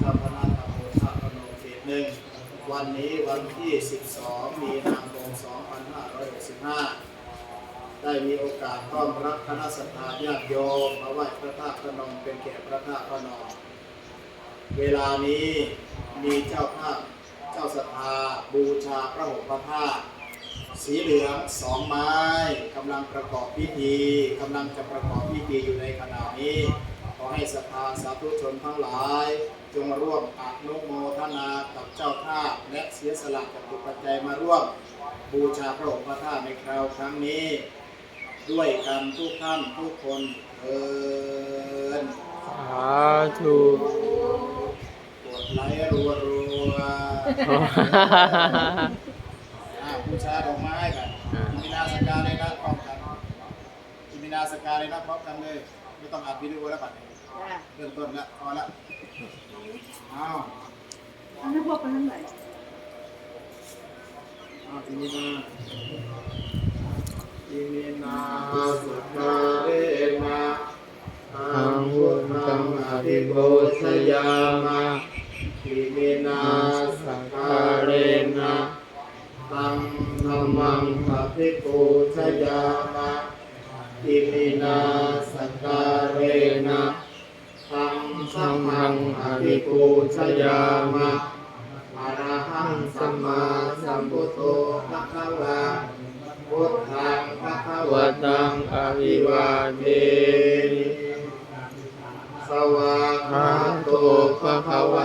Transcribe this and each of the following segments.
ชาพนาธรรมโมชาพโนเขตหนึ่งวันนี้วันที่ 12 มีนาคม 2565 ได้มีโอกาสต้อนรับคณะสัตยาญาติโยมมาไหว้พระธาตุพนมเป็นแขกพระธาตุพนมเวลานี้มีเจ้าภาพเจ้าศรัทธาบูชาพระหกพระธาตุสีเหลืองสองไม้กำลังประกอบพิธีกำลังจะประกอบพิธีอยู่ในขณะนี้ ให้ศรัทธาสาธุชนทั้งหลาย จงร่วมอนุโมทนากับเจ้าภาพและเสียสละจากตุปัจจัยมาร่วม บูชาพระหกพระธาตุในคราวครั้งนี้ ด้วยกันทุกท่านทุกคนเอินสาธุกดไลค์รัวรัวๆอ่าบูชาดอกไม้กันอิมินาสการเลยนะพร้อมกันอิมินาสการเลยนะพร้อมกันเลยไม่ต้องอัดวิดีโอแล้วบัดนี้ เริ่มต้นแล้วพอละอ้าวอันนั้นพวกกันทั้งหลายอ้าวอิมินาอิมินาสการเรนะอังพุทธังอภิโภชยามะอิมินาสการเรนะตังธรรมังอภิปูชยามะอิมินา มังอภิปูชยามะอะระหังสัมมาสัมพุทโธภะคะวะพุทธังภะคะวะตังอภิวาเทสวากขาโตภะคะวะ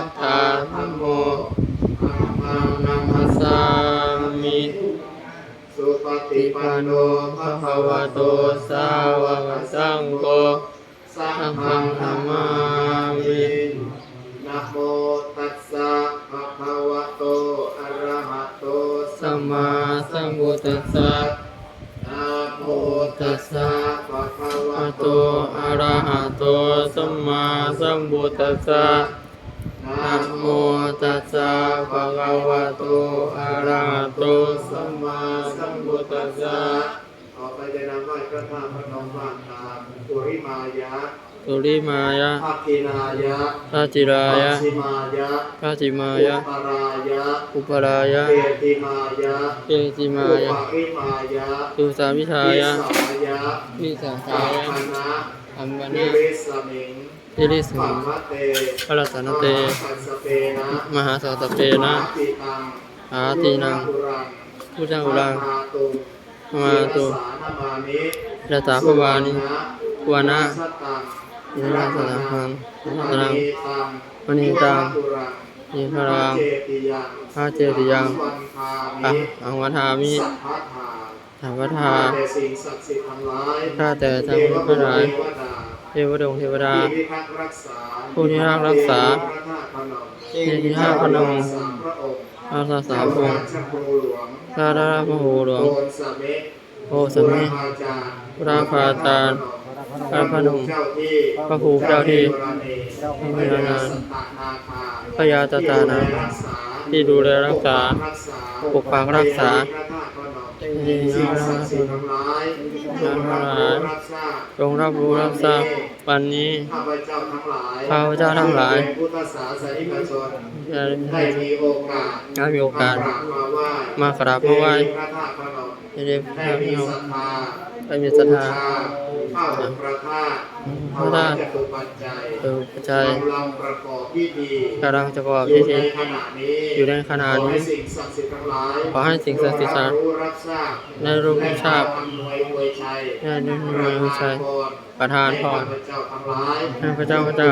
พุทธัสสะนะโมตัสสะภะคะวะโตอะระหะโตสัมมาสัมพุทธัสสะนะโมตัสสะภะคะวะโตอะระหะโตสัมมาสัมพุทธัสสะต่อไปจะนำไหว้พระธาตุพนมบ้านตามปุริมายะ สุริมายะภาคินายะทัจิรายะปัจฉิมายะทัจิมาอุยะ ปรายะอุปรายะเกติมายะเกจิมาอุยะปริมายะสุสามิชาวิยะสายะวิสากัขายะปพนะอัมบานินะริสมิงทิริสปัมิมมะเตพระรัตนเต มหาสัสสเปนะมหาสัตเปนะมหาปิตังอาตีนัง อุรังผู้จังอุรังมาตุงมาตุสานามานิยะถาภวานิวานะสัตตังยิ นาสนาพังนัตนังตังมณีตังตุรังยิพรังเจติยังพระเจติยังวันทาอะมิอังวัฏามิสัพพะทาสัมปทาแต่สิ่งศักดิ์สิทธิ์ทั้งหลายข้าแต่ทั้งพระหลายเทวดาเทวดงเทวดาที่พิทักษ์รักษาผู้ที่รักษาพระธาตุพนมเจดีย์ห้าพนมสามพระองค์อาสาสาเจ้าพงราศ์ชครูหลวงพระราชพระโหหลวงโอนสเมฆโอสมิบุรพาจารย์บุรพาจารย์ พระพนมเจ้าที่พระภูมิเจ้าที่พระยานาพระยาตตานาที่ดูแลรักษา ปกปักรักษาสิ่งศักดิ์สิทธิ์ทั้งหลายจงรับรู้รับทราบจงรับรู้รับทราบวันนี้ข้าพเจ้าทั้งหลายข้าพเจ้าทั้งหลายพุทธศาสนิกชนได้มีโอกาสได้มีโอกาส มากราบมาไหว้ได้มีโยศรัทธา ได้มีศรัทธาข้าพระธาตุพระธาตุปัจจัยเติมปัจจัยกำลังประกอบพิธีกำลังจะประกอบอยู่พิในธีขณะนี้อยู่ในขณะนี้ ขอให้สิ่งศักดิ์สิทธิ์ทั้งหลายรู้รับทราบได้รู้รับทานวยอนวยอวยชัยประทานพรให้ข้าพเจ้าทั้งหลายให้พระเจ้าพระเจ้า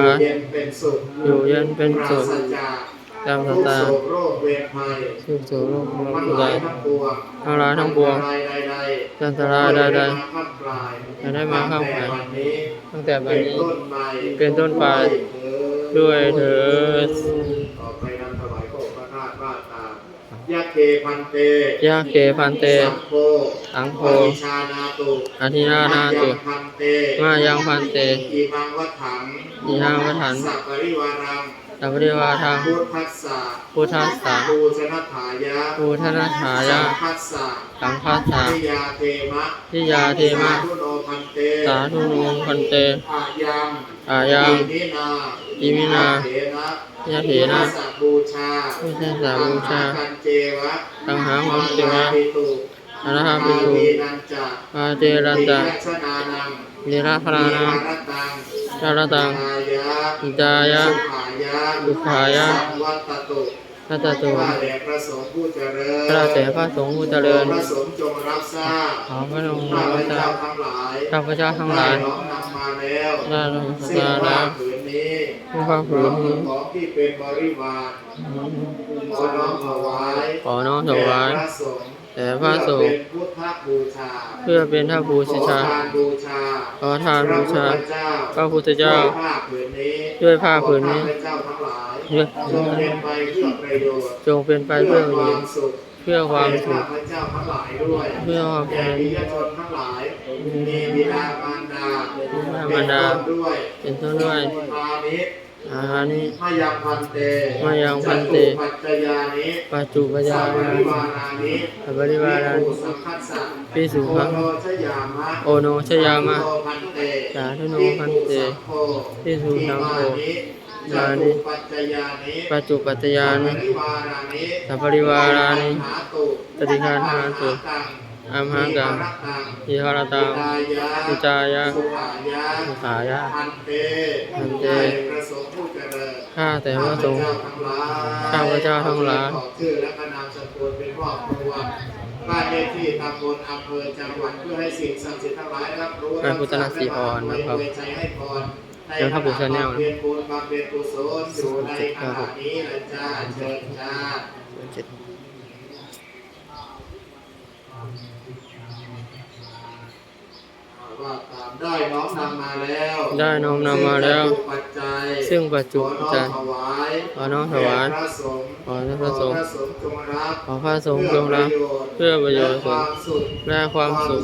อยู่เย็นเป็นสุข อยู่เย็นเป็นสุขปราศจากจำสทุกตาโศกโรคเวรภัยสุขโสโลกมรทั้งรคหใดลายทั้งปวงทั้งหลายทั้งปวงอันตรายใดๆอันตรายใดๆอย่าได้มาเข้าใกล้ตั้งแต่วันนี้ตั้งแต่บัดนี้เป็นต้นไปเป็นต้นไปด้วยเถิดต่อไปนำถวายพระพระธาตุบ้านตามยะเกพันเตยาเกพันเต สังโฆสังโฆปฏิชานาตุอธินานาตุมพันเตมายังพันเตอีมังวัฏถังอีมังวัฏถังสัพปริวารัง สสัพพริวาทาพุทธัสสะพุทธัสสะปูชนถายะปูทนาถายะสังคัสสะสังคัสสะทิยาเทมะทิยาเทมะสาธุโนพันเตสาธุโนพันเตอายังอายังอิมินาอิมินาเถนะยะเถนะพุทธสบูชาพุทธสบูชาอังหกันเจวะตังหามังเจวะปิตุอรหังปิตุอาวีนันจะอาเจรัตตะปิยชนานังนิราพรานัง วิหารตังจารตังกายะอิจายะสุขายะสุขายะสังวัตตุนัตตตุข้าแต่พระสงฆ์ผู้เจริญพระแต่พระสงฆ์ผู้เจริญขอพระสงฆ์จงรับทราบขอพระองค์ข้ารับพทราเจ้าบทั้งหลายข้าพเจ้าทั้งหลายได้น้อมนำมาแล้วได้ลงซึ่งมาผ้าแล้วผืนนี้ผู้ผ้าผืนนี้ของที่เป็นบริวารขอน้อมถวายขอน้อมถวายแด่พระสงฆ์ แด่พระสงฆ์เพื่อเป็นพุทธบูชาเพื่อเป็นท่าบูชาขอทานบูชาขอทานบูชาพระพุทธเจ้าพระพุทธเจ้า ด้วยผ้าผืนนี้ด้วยผ้าผืนนี้ขอข้าพเจ้าทั้งหลายด้วยจงเป็นไปเพื่อประโยชน์จงเป็นไปเพื่อประโยชน์สุขเพื่อความสุขแก่ข้าพเจ้าทั้งหลายด้วยเพื่อความแก่บิยชนทั้งหลายมีบิดามารดาบิดามารดาเป็นต้นด้วย เป็นต้นด้วยมานิอาหารนี้มายังพันเตมายังพันเตจตุปัจจยานิปัจจุปยาสัพนาพริวานานิสัพพริวานานิภิกขุสังคัสสะภิกษุสังโอโนชยามะโอโนชยามะโนพันเตสาธุโนพันเตภิกขุสังโฆภิกขุสังโฆอิมานิมานิจตุปัจจยานิปัจจุปัจจยานิสัพพริวารานิสัพพริวารานิปฏิฆาหาตุปฏิฆาหาตุ อัมหังกังอิหรตังอิอิจายะสุขายะสุขายะพันเตพันเตข้าแต่พระสงฆ์ข้าพพเจ้าเจ้าทั้งหลายขอชื่อและนามสกุลเป็นครอบครัวบ้านเลขที่ตำบลอำเภอจังหวัดเพื่อให้สิ่งศักดิ์สิทธิ์ทั้งหลายรับรู้พระพุทธนาสีพรนะครับยใจให้พรเดี๋ยวถ้าปู่ Channel นะเพียรบุญบำเพ็ญกุศลอยู่ในขณะนี้นะจ้าเชิญจ้า ว่าตามได้น้อมนำมาแล้วได้น้อมนำมาแล้วซึ่งปัจจัยซึ่งปัจจุขอปัจน้อจัมยถวายขอน้อมถวายแด่พระสงฆ์ขอพระสงฆ์ขอพระสงฆ์จงรับขอพระสงฆ์จงรับเพื่อประโยชน์และความสุขและความสุข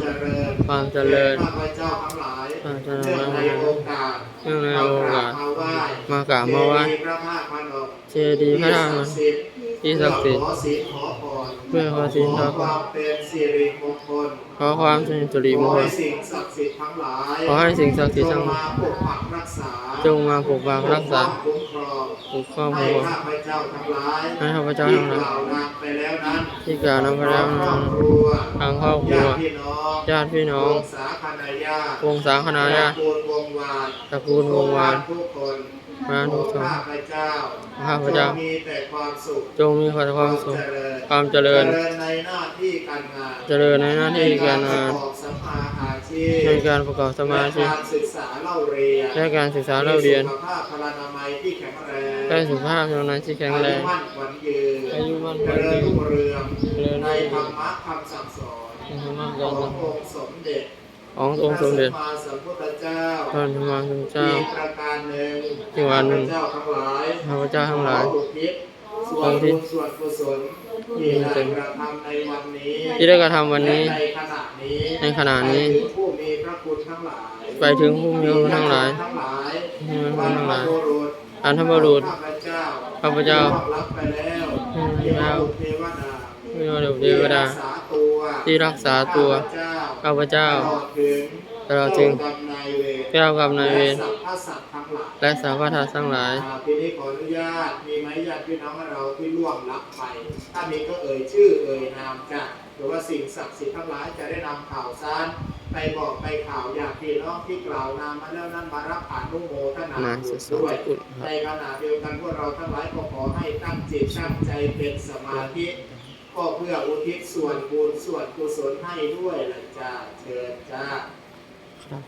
ความเจริญแก่ข้าพเจ้าทั้งหลายข้าพเจ้าทั้เนื่งองหลายในโอกาสเนื่องในโอกาสมากราบมาไหว้มากราบมาไหว้เจดีย์พระธาตุพนมเจดีย์พระธาตุพนมที่ศักดิ์สิทธิ์ขอศีลขอพร เพื่อขอศีลขอพรความเป็นสิริมงคลขอความสิริมของคให้ลสิ่งศักดิ์สิทธิ์ทั้งหลายขอให้สิ่งศักดิ์สิทธิ์ทั้งจมาปกปักรักษาจงมาปกปักรักษาคุ้มครองปกครองให้หัวข้าพเจ้าทั้งหลายให้ข้าพเจ้าทั้งหลายที่กล่าวนำไปแล้วนั้นที่กล่าวนำไปแล้วครนั้อนบครัวทางครอบครัวญาติพี่น้องญาติพี่น้องวงศาคณาญาติวงศาคณาญาติตระกูลวงวาน ตระกูลวงวานทุกคนมาทุกคนข้าพเจ้าข้าพเจ้าจงมีแต่ความสุข จงมีความสุข ความเจริญ เจริญในหน้าที่การงาน เจริญในหน้าที่การงานในประกอบสัมมาอาชีพในการประกอบสมาธิและการศึกษาเล่าเรียนและการศึกษาเล่าเรียนมีสุขภาพพลานามัยที่แข็งแรงได้สุขภาพทางนั้นที่แข็งแรงอายุมั่นขวัญยืนอายุมั่นขเจวัญริยืญนรุ่งเรืองเจริญในรุ่งธเรืรองรมะคำสั่งสอนในธรรมะขกาอรงองค์สมเด็จ ขององค์สมเด็จพระสัมมาสัมพุทธเจ้าพระธรรมสมเจ้าอีกประการหนึ่งอีกวันหนึ่งข้าพเจ้าทั้งหลายข้าพเจ้าทั้งหลายขออุทิศส่วนบุญส่วนกุศลที่ได้กระทำในวันนี้ที่ได้กระทำวันนี้และในขณะนี้ในขณะนี้ไปถึงผู้มีพระคุณทั้งหลายไปถึงผู้มีพระคุณทั้งหลายทั้งหลายผู้มีพระคุณทั้งหลายบรรพบุรุษอันธบรุษข้าพเจ้าข้าพเจ้าล่วงรับไปแล้วอืมเทวบุตรเทวดาไม่ว่าเทวดา ที่รักษาตัวที่รักษาตัวข้าพเจ้าข้าพเจ้าตลอดถึงตลอดถึงเจ้ากรรมนายเวรเจ้ากรรมนายเวรและสรรพสัตว์ทั้งหลายและสรรพทัตทั้งหลายอ่าทีนี้ขออนุญาตมีไหมญาติพี่น้องเราที่ล่วงลับไป ถ้ามีก็เอ่ยชื่อเอ่ยนามจ้ะหรือว่าสิ่งศักดิ์สิทธิ์ทั้งหลายจะได้นำข่าวสารไปบอกไปข่าวญาติพี่น้องที่กล่าวนามมาแล้วนั้นมารับผ่านนุโมทนานาบุสุญดด้วยสุดคในรับขณะเดียวกันพวกเราทั้งหลายก็ขอให้ตั้งจิตตั้งใจเป็นสมาธิ ก็เพื่ออุทิศส่วนบุญส่วนกุศลให้ด้วยละจ้าเชิญจ้าครับ